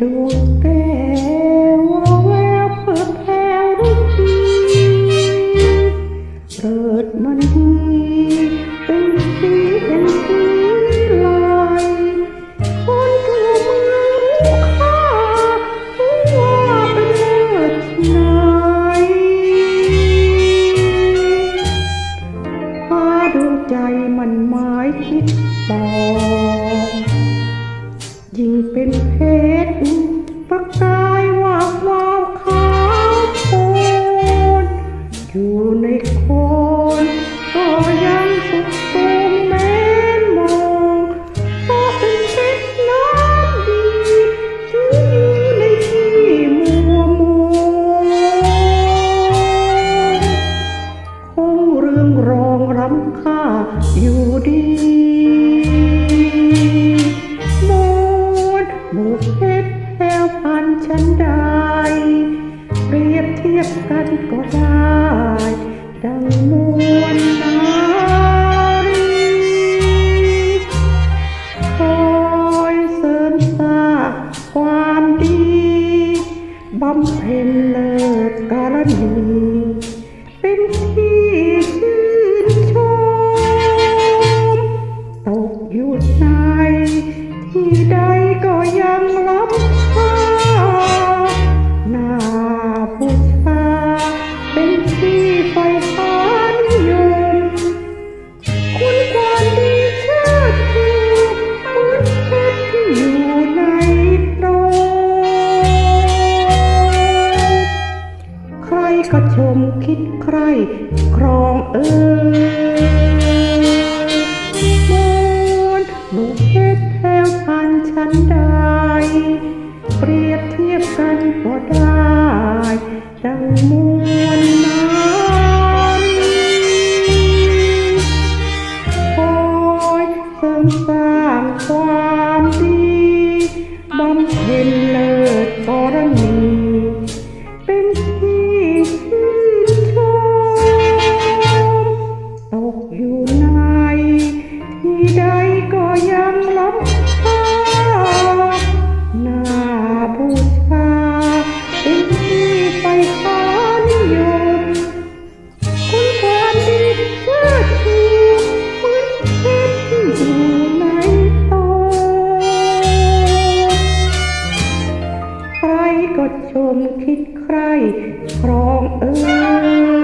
ดวงแก้วแววเปิดแผ่วรุ่งทีเปิดมันดีเป็นสีเป็นสีลายคนทั่วเมือรู้ค่ารู้ว่าเป็นเลิศนายฟ้าดวงใจมันหมายคิดปองยิ่งเป็นเพช รื่องรองรำค่าอยู่ดีมวลบุกเพชรแถวพันฉันได้ เปรียบเทียบกันก็ได้ ดังมวลนารีคอยเสริมสร้างความดีบำเพ็ญเลิศการณี ชมคิดใครครองเอ่ยมวลบุกเพชรแถวพันฉันได้เปรียบเทียบกันก็ได้ดังมวลน้ำคอยเสริมสร้างความ คิดใครครองเอ้ย